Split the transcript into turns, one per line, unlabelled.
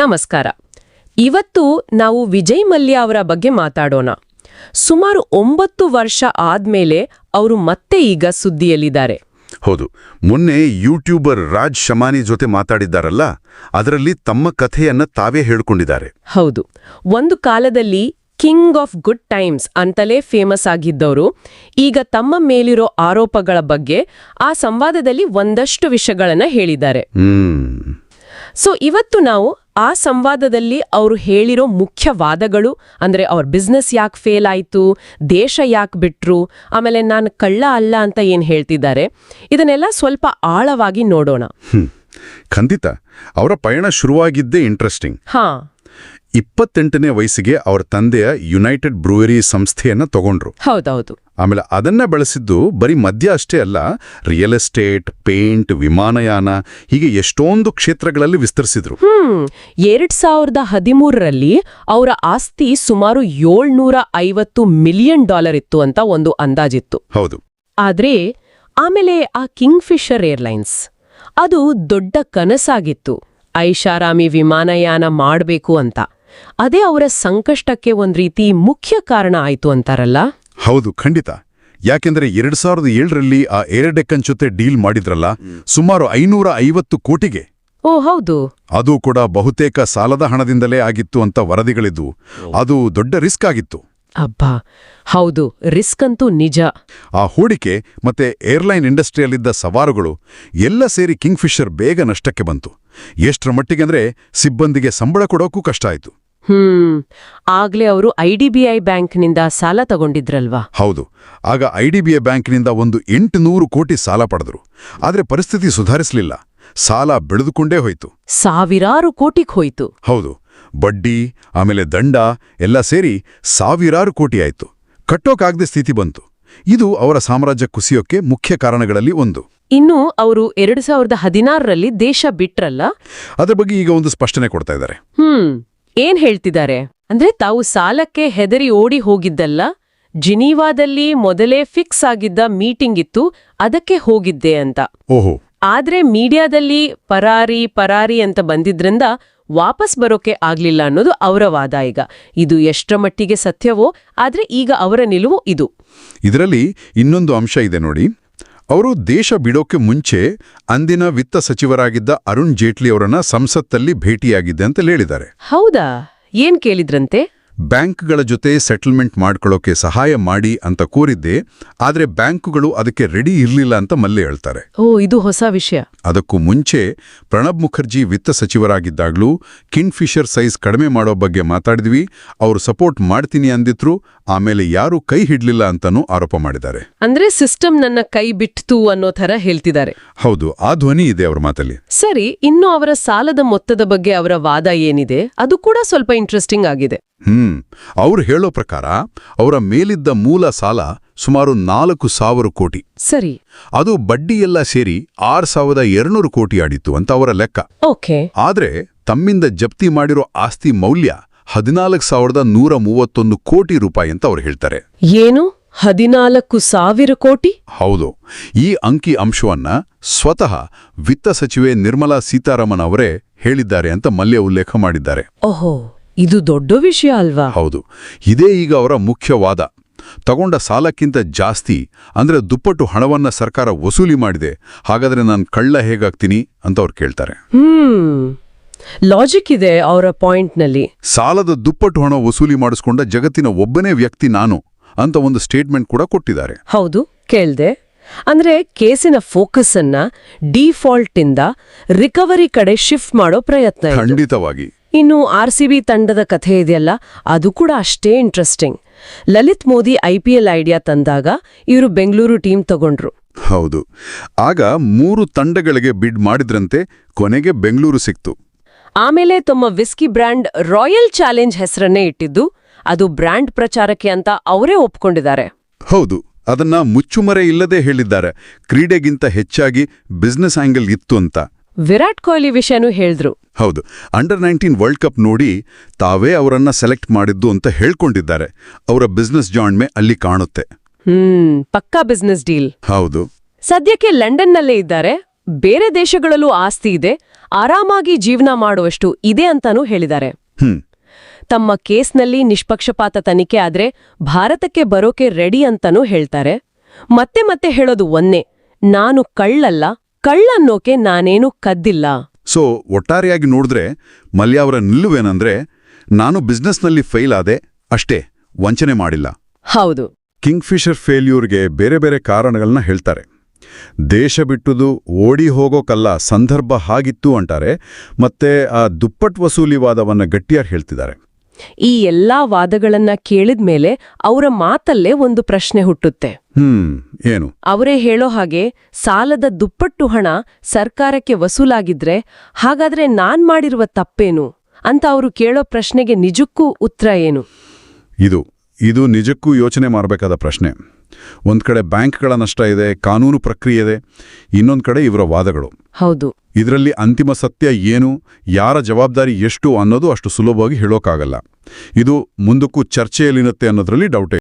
ನಮಸ್ಕಾರ. ಇವತ್ತು ನಾವು ವಿಜಯ್ ಮಲ್ಯ ಅವರ ಬಗ್ಗೆ ಮಾತಾಡೋಣ. ಸುಮಾರು ಒಂಬತ್ತು ವರ್ಷ ಆದ್ಮೇಲೆ ಅವರು ಮತ್ತೆ ಈಗ ಸುದ್ದಿಯಲ್ಲಿದ್ದಾರೆ.
ಹೌದು ಮೊನ್ನೆ ಯೂಟ್ಯೂಬರ್ ರಾಜ್ ಶಮಾನಿ ಜೊತೆ ಮಾತಾಡಿದ್ದಾರಲ್ಲ ಅದರಲ್ಲಿ ತಮ್ಮ ಕಥೆಯನ್ನ ತಾವೇ ಹೇಳ್ಕೊಂಡಿದ್ದಾರೆ.
ಹೌದು ಒಂದು ಕಾಲದಲ್ಲಿ ಕಿಂಗ್ ಆಫ್ ಗುಡ್ ಟೈಮ್ಸ್ ಅಂತಲೇ ಫೇಮಸ್ ಆಗಿದ್ದವರು ಈಗ ತಮ್ಮ ಮೇಲಿರೋ ಆರೋಪಗಳ ಬಗ್ಗೆ ಆ ಸಂವಾದದಲ್ಲಿ ಒಂದಷ್ಟು ವಿಷಯಗಳನ್ನ ಹೇಳಿದ್ದಾರೆ. ಸೊ ಇವತ್ತು ನಾವು ಆ ಸಂವಾದದಲ್ಲಿ ಅವರು ಹೇಳಿರೋ ಮುಖ್ಯ ವಾದಗಳು ಅಂದರೆ ಅವ್ರ ಬಿಸ್ನೆಸ್ ಯಾಕೆ ಫೇಲ್ ಆಯಿತು ದೇಶ ಯಾಕೆ ಬಿಟ್ರು ಆಮೇಲೆ ನಾನು ಕಳ್ಳ ಅಲ್ಲ ಅಂತ ಏನು ಹೇಳ್ತಿದ್ದಾರೆ ಇದನ್ನೆಲ್ಲ ಸ್ವಲ್ಪ ಆಳವಾಗಿ ನೋಡೋಣ.
ಖಂಡಿತ. ಅವರ ಪಯಣ ಶುರುವಾಗಿದ್ದೇ ಇಂಟ್ರೆಸ್ಟಿಂಗ್
ಹಾ.
ಇಪ್ಪತ್ತೆಂಟನೇ ವಯಸ್ಸಿಗೆ ಅವರ ತಂದೆಯ ಯುನೈಟೆಡ್ ಬ್ರೂವರಿ ಸಂಸ್ಥೆಯನ್ನು ತಗೊಂಡ್ರು.
ಹೌದೌದು.
ಆಮೇಲೆ ಅದನ್ನ ಬಳಸಿದ್ದು ಬರೀ ಮದ್ಯ ಅಷ್ಟೇ ಅಲ್ಲ ರಿಯಲ್ ಎಸ್ಟೇಟ್ ಪೇಂಟ್ ವಿಮಾನಯಾನ ಹೀಗೆ ಎಷ್ಟೊಂದು ಕ್ಷೇತ್ರಗಳಲ್ಲಿ ವಿಸ್ತರಿಸಿದ್ರು.
ಎರಡ್ ಸಾವಿರದ ಹದಿಮೂರರಲ್ಲಿ ಅವರ ಆಸ್ತಿ ಸುಮಾರು ಏಳ್ನೂರ ಐವತ್ತು ಮಿಲಿಯನ್ ಡಾಲರ್ ಇತ್ತು ಅಂತ ಒಂದು ಅಂದಾಜಿತ್ತು.
ಹೌದು.
ಆದ್ರೆ ಆಮೇಲೆ ಆ ಕಿಂಗ್ ಫಿಶರ್ ಏರ್ಲೈನ್ಸ್ ಅದು ದೊಡ್ಡ ಕನಸಾಗಿತ್ತು. ಐಷಾರಾಮಿ ವಿಮಾನಯಾನ ಮಾಡಬೇಕು ಅಂತ. ಅದೇ ಅವರ ಸಂಕಷ್ಟಕ್ಕೆ ಒಂದ್ ರೀತಿ ಮುಖ್ಯ ಕಾರಣ ಆಯ್ತು ಅಂತಾರಲ್ಲ?
ಹೌದು ಖಂಡಿತ. ಯಾಕೆಂದ್ರೆ ಎರಡ್ ಸಾವಿರದ ಏಳರಲ್ಲಿ ಆ ಏರ್ ಡೆಕ್ಕನ್ ಜೊತೆ ಡೀಲ್ ಮಾಡಿದ್ರಲ್ಲ ಸುಮಾರು ಐನೂರ ಐವತ್ತು ಕೋಟಿಗೆ.
ಓ ಹೌದು.
ಅದು ಕೂಡ ಬಹುತೇಕ ಸಾಲದ ಹಣದಿಂದಲೇ ಆಗಿತ್ತು ಅಂತ ವರದಿಗಳಿದ್ವು. ಅದು ದೊಡ್ಡ ರಿಸ್ಕ್ ಆಗಿತ್ತು.
ಅಬ್ಬಾ ಹೌದು ರಿಸ್ಕ್ ಅಂತೂ ನಿಜ.
ಆ ಹೂಡಿಕೆ ಮತ್ತೆ ಏರ್ಲೈನ್ ಇಂಡಸ್ಟ್ರಿಯಲ್ಲಿದ್ದ ಸವಾರುಗಳು ಎಲ್ಲ ಸೇರಿ ಕಿಂಗ್ಫಿಶರ್ ಬೇಗ ನಷ್ಟಕ್ಕೆ ಬಂತು. ಎಷ್ಟರ ಮಟ್ಟಿಗೆ ಅಂದ್ರೆ ಸಿಬ್ಬಂದಿಗೆ ಸಂಬಳ ಕೊಡೋಕ್ಕೂ ಕಷ್ಟ ಆಯ್ತು.
ಹ್ಮ್. ಆಗ್ಲೇ ಅವರು ಐಡಿಬಿಐ ಬ್ಯಾಂಕ್ನಿಂದ ಸಾಲ ತಗೊಂಡಿದ್ರಲ್ವಾ?
ಹೌದು. ಆಗ ಐಡಿಬಿಐ ಬ್ಯಾಂಕ್ನಿಂದ ಒಂದು ಎಂಟುನೂರು ಕೋಟಿ ಸಾಲ ಪಡೆದರು. ಆದ್ರೆ ಪರಿಸ್ಥಿತಿ ಸುಧಾರಿಸಲಿಲ್ಲ. ಸಾಲ ಬೆಳೆದುಕೊಂಡೇ ಹೋಯ್ತು.
ಸಾವಿರಾರು ಕೋಟಿಗ್ ಹೋಯ್ತು.
ಹೌದು. ಬಡ್ಡಿ ಆಮೇಲೆ ದಂಡ ಎಲ್ಲ ಸೇರಿ ಸಾವಿರಾರು ಕೋಟಿ ಆಯ್ತು. ಕಟ್ಟೋಕಾಗದೆ ಸ್ಥಿತಿ ಬಂತು. ಇದು ಅವರ ಸಾಮ್ರಾಜ್ಯ ಕುಸಿಯೋಕೆ ಮುಖ್ಯ ಕಾರಣಗಳಲ್ಲಿ ಒಂದು.
ಇನ್ನು ಅವರು ಎರಡು ಸಾವಿರದ ಹದಿನಾರರಲ್ಲಿ ದೇಶ ಬಿಟ್ರಲ್ಲ?
ಅದರ ಬಗ್ಗೆ ಈಗ ಒಂದು ಸ್ಪಷ್ಟನೆ ಕೊಡ್ತಾ ಇದ್ದಾರೆ.
ಹ್ಮ್. ಏನ್ ಹೇಳ್ತಿದ್ದಾರೆ? ಅಂದ್ರೆ ತಾವು ಸಾಲಕ್ಕೆ ಹೆದರಿ ಓಡಿ ಹೋಗಿದ್ದಲ್ಲ ಜಿನೀವಾದಲ್ಲಿ ಮೊದಲೇ ಫಿಕ್ಸ್ ಆಗಿದ್ದ ಮೀಟಿಂಗ್ ಇತ್ತು ಅದಕ್ಕೆ ಹೋಗಿದ್ದೆ ಅಂತ.
ಓಹೋ.
ಆದ್ರೆ ಮೀಡಿಯಾದಲ್ಲಿ ಪರಾರಿ ಪರಾರಿ ಅಂತ ಬಂದಿದ್ರಿಂದ ವಾಪಸ್ ಬರೋಕೆ ಆಗ್ಲಿಲ್ಲ ಅನ್ನೋದು ಅವರ ವಾದ ಈಗ. ಇದು ಎಷ್ಟರ ಮಟ್ಟಿಗೆ ಸತ್ಯವೋ ಆದ್ರೆ ಈಗ ಅವರ ನಿಲುವು ಇದು.
ಇದರಲ್ಲಿ ಇನ್ನೊಂದು ಅಂಶ ಇದೆ ನೋಡಿ. ಅವರು ದೇಶ ಬಿಡೋಕೆ ಮುಂಚೆ ಅಂದಿನ ವಿತ್ತ ಸಚಿವರಾಗಿದ್ದ ಅರುಣ್ ಜೇಟ್ಲಿ ಅವರನ್ನ ಸಂಸತ್ತಲ್ಲಿ ಭೇಟಿಯಾಗಿದ್ದೆ ಅಂತ ಹೇಳಿದ್ದಾರೆ.
ಹೌದಾ? ಏನ್ ಕೇಳಿದ್ರಂತೆ?
ಬ್ಯಾಂಕ್ಗಳ ಜೊತೆ ಸೆಟಲ್ಮೆಂಟ್ ಮಾಡ್ಕೊಳ್ಳೋಕೆ ಸಹಾಯ ಮಾಡಿ ಅಂತ ಕೋರಿದ್ದೆ ಆದರೆ ಬ್ಯಾಂಕುಗಳು ಅದಕ್ಕೆ ರೆಡಿ ಇರಲಿಲ್ಲ ಅಂತ ಮಲ್ಲೆ ಹೇಳ್ತಾರೆ.
ಓ ಇದು ಹೊಸ ವಿಷಯ.
ಅದಕ್ಕೂ ಮುಂಚೆ ಪ್ರಣಬ್ ಮುಖರ್ಜಿ ವಿತ್ತ ಸಚಿವರಾಗಿದ್ದಾಗಲೂ ಕಿಂಗ್ಫಿಷರ್ ಸೈಜ್ ಕಡಿಮೆ ಮಾಡೋ ಬಗ್ಗೆ ಮಾತಾಡಿದ್ವಿ ಅವರು ಸಪೋರ್ಟ್ ಮಾಡ್ತೀನಿ ಅಂದಿದ್ರು ಆಮೇಲೆ ಯಾರು ಕೈ ಹಿಡ್ಲಿಲ್ಲ ಅಂತಾನೂ ಆರೋಪ ಮಾಡಿದ್ದಾರೆ.
ಅಂದ್ರೆ ಸಿಸ್ಟಮ್ ನನ್ನ ಕೈ ಬಿಟ್ತು ಅನ್ನೋ ಥರ ಹೇಳ್ತಿದ್ದಾರೆ.
ಹೌದು ಆ ಧ್ವನಿ ಇದೆ ಅವರ ಮಾತಲ್ಲಿ.
ಸರಿ ಇನ್ನು ಅವರ ಸಾಲದ ಮೊತ್ತದ ಬಗ್ಗೆ ಅವರ ವಾದ ಏನಿದೆ? ಅದು ಕೂಡ ಸ್ವಲ್ಪ ಇಂಟ್ರೆಸ್ಟಿಂಗ್ ಆಗಿದೆ.
ಹ್ಮ್ ಅವ್ರು ಹೇಳೋ ಪ್ರಕಾರ ಅವರ ಮೇಲಿದ್ದ ಮೂಲ ಸಾಲ ಸುಮಾರು ನಾಲ್ಕು ಸಾವಿರ ಕೋಟಿ.
ಸರಿ.
ಅದು ಬಡ್ಡಿ ಎಲ್ಲ ಸೇರಿ ಆರ್ ಸಾವಿರದ ಎರಡ್ನೂರು ಕೋಟಿ ಆಡಿತ್ತು ಅಂತ ಅವರ ಲೆಕ್ಕ.
ಓಕೆ.
ಆದ್ರೆ ತಮ್ಮಿಂದ ಜಪ್ತಿ ಮಾಡಿರೋ ಆಸ್ತಿ ಮೌಲ್ಯ ಹದಿನಾಲ್ಕು ಸಾವಿರದ ನೂರ ಮೂವತ್ತೊಂದು ಕೋಟಿ ರೂಪಾಯಿ ಅಂತ ಅವರು ಹೇಳ್ತಾರೆ.
ಏನು? ಹದಿನಾಲ್ಕು ಸಾವಿರ ಕೋಟಿ?
ಹೌದು. ಈ ಅಂಕಿ ಅಂಶವನ್ನ ಸ್ವತಃ ವಿತ್ತ ಸಚಿವೆ ನಿರ್ಮಲಾ ಸೀತಾರಾಮನ್ ಅವರೇ ಹೇಳಿದ್ದಾರೆ ಅಂತ ಮಲ್ಯ ಉಲ್ಲೇಖ ಮಾಡಿದ್ದಾರೆ.
ಓಹೋ. ಇದು ದೊಡ್ಡ ವಿಷಯ ಅಲ್ವಾ?
ಹೌದು. ಇದೇ ಈಗ ಅವರ ಮುಖ್ಯವಾದ ತಗೊಂಡ ಸಾಲಕ್ಕಿಂತ ಜಾಸ್ತಿ ಅಂದ್ರೆ ದುಪ್ಪಟ್ಟು ಹಣವನ್ನ ಸರ್ಕಾರ ವಸೂಲಿ ಮಾಡಿದೆ. ಹಾಗಾದ್ರೆ ನಾನು ಕಳ್ಳ ಹೇಗಾಗ್ತೀನಿ ಅಂತ ಅವ್ರು ಕೇಳ್ತಾರೆ.
ಲಾಜಿಕ್ ಇದೆ ಅವರ ಪಾಯಿಂಟ್ನಲ್ಲಿ
ಸಾಲದ ದುಪ್ಪಟ್ಟು ಹಣ ವಸೂಲಿ ಮಾಡಿಸ್ಕೊಂಡ ಜಗತ್ತಿನ ಒಬ್ಬನೇ ವ್ಯಕ್ತಿ ನಾನು ಅಂತ ಒಂದು ಸ್ಟೇಟ್ಮೆಂಟ್ ಕೂಡ ಕೊಟ್ಟಿದ್ದಾರೆ.
ಹೌದು ಕೇಳ್ದೆ. ಅಂದ್ರೆ ಕೇಸಿನ ಫೋಕಸ್ ಅನ್ನ ಡಿಫಾಲ್ಟ್ ಇಂದ ರಿಕವರಿ ಕಡೆ ಶಿಫ್ಟ್ ಮಾಡೋ ಪ್ರಯತ್ನ
ಖಂಡಿತವಾಗಿ.
ಇನ್ನು ಆರ್ ಸಿ ಬಿ ತಂಡದ ಕಥೆ ಇದೆಯಲ್ಲ ಅದು ಕೂಡ ಅಷ್ಟೇ interesting Lalit Modi I P L idea ತಂದಾಗ ಇವರು ಬೆಂಗಳೂರು ಟೀಮ್ ತಗೊಂಡ್ರು.
ಹೌದು. ಆಗ ಮೂರು ತಂಡಗಳಿಗೆ ಬಿಡ್ ಮಾಡಿದ್ರಂತೆ ಕೊನೆಗೆ ಬೆಂಗಳೂರು ಸಿಕ್ತು.
ಆಮೇಲೆ ತಮ್ಮ ವಿಸ್ಕಿ ಬ್ರ್ಯಾಂಡ್ ರಾಯಲ್ ಚಾಲೆಂಜ್ ಹೆಸರನ್ನೇ ಇಟ್ಟಿದ್ದು ಅದು ಬ್ರ್ಯಾಂಡ್ ಪ್ರಚಾರಕ್ಕೆ ಅಂತ ಅವರೇ ಒಪ್ಕೊಂಡಿದ್ದಾರೆ.
ಹೌದು ಅದನ್ನ ಮುಚ್ಚುಮರೆ ಇಲ್ಲದೆ ಹೇಳಿದ್ದಾರೆ. ಕ್ರೀಡೆಗಿಂತ ಹೆಚ್ಚಾಗಿ ಬಿಸ್ನೆಸ್ ಆಂಗಲ್ ಇತ್ತು ಅಂತ.
ವಿರಾಟ್ ಕೊಹ್ಲಿ ವಿಷಯನೂ ಹೇಳಿದ್ರು.
ಹೌದು ಅಂಡರ್ ನೈನ್ಟೀನ್ ವರ್ಲ್ಡ್ ಕಪ್ ನೋಡಿ ತಾವೇ ಅವರನ್ನ ಸೆಲೆಕ್ಟ್ ಮಾಡಿದ್ದು ಅಂತ ಹೇಳ್ಕೊಂಡಿದ್ದಾರೆ. ಅವರ ಬಿಸ್ನೆಸ್ ಜಾಣ್ಮೆ ಅಲ್ಲಿ ಕಾಣುತ್ತೆ.
ಹ್ಮ್ ಪಕ್ಕಾ ಬಿಸ್ನೆಸ್ ಡೀಲ್
ಹೌದು.
ಸದ್ಯಕ್ಕೆ ಲಂಡನ್ನಲ್ಲೇ ಇದ್ದಾರೆ. ಬೇರೆ ದೇಶಗಳಲ್ಲೂ ಆಸ್ತಿ ಇದೆ. ಆರಾಮಾಗಿ ಜೀವನ ಮಾಡುವಷ್ಟು ಇದೆ ಅಂತಾನೂ ಹೇಳಿದ್ದಾರೆ.
ಹ್ಮ್.
ತಮ್ಮ ಕೇಸ್ನಲ್ಲಿ ನಿಷ್ಪಕ್ಷಪಾತ ತನಿಖೆ ಆದ್ರೆ ಭಾರತಕ್ಕೆ ಬರೋಕೆ ರೆಡಿ ಅಂತಾನೂ ಹೇಳ್ತಾರೆ. ಮತ್ತೆ ಮತ್ತೆ ಹೇಳೋದು ಒಂದೇ ನಾನು ಕಳ್ಳಲ್ಲ ಕಳ್ಳನ್ನೋಕೆ ನಾನೇನು ಕದ್ದಿಲ್ಲ.
ಸೊ ಒಟ್ಟಾರೆಯಾಗಿ ನೋಡಿದ್ರೆ ಮಲ್ಯ ಅವರ ನಿಲ್ಲುವೇನಂದ್ರೆ ನಾನು ಬಿಸ್ನೆಸ್ನಲ್ಲಿ ಫೇಲ್ ಆದೆ ಅಷ್ಟೇ ವಂಚನೆ ಮಾಡಿಲ್ಲ.
ಹೌದು.
ಕಿಂಗ್ಫಿಷರ್ ಫೇಲ್ಯೂರ್ಗೆ ಬೇರೆ ಬೇರೆ ಕಾರಣಗಳನ್ನ ಹೇಳ್ತಾರೆ. ದೇಶ ಬಿಟ್ಟುದು ಓಡಿ ಹೋಗೋಕಲ್ಲ ಸಂದರ್ಭ ಹಾಗಿತ್ತು ಅಂತಾರೆ ಮತ್ತೆ ಆ ದುಪ್ಪಟ್ ವಸೂಲಿವಾದವನ್ನ ಗಟ್ಟಿಯಾರ್ ಗಟ್ಟಿಯಾಗಿ ಹೇಳ್ತಿದ್ದಾರೆ.
ಈ ಎಲ್ಲಾ ವಾದಗಳನ್ನ ಕೇಳಿದ್ಮೇಲೆ ಅವರ ಮಾತಲ್ಲೇ ಒಂದು ಪ್ರಶ್ನೆ ಹುಟ್ಟುತ್ತೆ.
ಹ್ಮ್ ಏನು?
ಅವರೇ ಹೇಳೋ ಹಾಗೆ ಸಾಲದ ದುಪ್ಪಟ್ಟು ಹಣ ಸರ್ಕಾರಕ್ಕೆ ವಸೂಲಾಗಿದ್ರೆ ಹಾಗಾದ್ರೆ ನಾನ್ ಮಾಡಿರುವ ತಪ್ಪೇನು? ಅಂತ ಅವರು ಕೇಳೋ ಪ್ರಶ್ನೆಗೆ ನಿಜಕ್ಕೂ ಉತ್ತರ ಏನು?
ಇದು ಇದು ನಿಜಕ್ಕೂ ಯೋಚನೆ ಮಾಡಬೇಕಾದ ಪ್ರಶ್ನೆ. ಒಂದ್ ಕಡೆ ಬ್ಯಾಂಕ್ಗಳ ನಷ್ಟ ಇದೆ ಕಾನೂನು ಪ್ರಕ್ರಿಯೆ ಇದೆ ಇನ್ನೊಂದ್ ಕಡೆ ಇವರ ವಾದಗಳು.
ಹೌದು.
ಇದರಲ್ಲಿ ಅಂತಿಮ ಸತ್ಯ ಏನು ಯಾರ ಜವಾಬ್ದಾರಿ ಎಷ್ಟು ಅನ್ನೋದು ಅಷ್ಟು ಸುಲಭವಾಗಿ ಹೇಳೋಕ್ಕಾಗಲ್ಲ. ಇದು ಮುಂದಕ್ಕೂ ಚರ್ಚೆಯಲ್ಲಿರುತ್ತೆ ಅನ್ನೋದ್ರಲ್ಲಿ ಡೌಟೇ